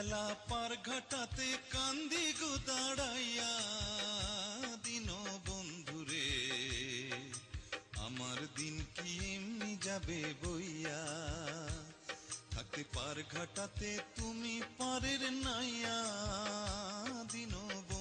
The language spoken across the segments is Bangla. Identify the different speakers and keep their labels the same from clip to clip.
Speaker 1: বেলা পার ঘটাতে কান্দি গো দাঁড়াইয়া। দিন বন্ধুরে, আমার দিন কি এমনি যাবে বইয়া? থাকতে পার ঘটাতে তুমি পারের নাইয়া। দিন বন্ধুরে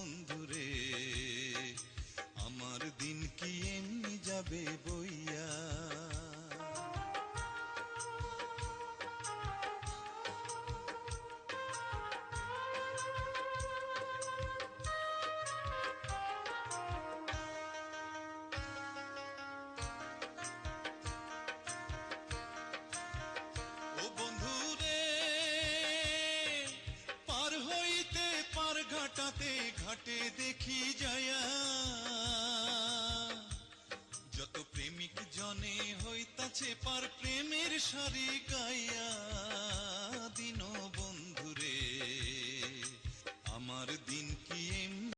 Speaker 1: হাটে দেখি জয়া। যত প্রেমিক জনে হইতাছে পার প্রেমের সারি গাইয়া দিন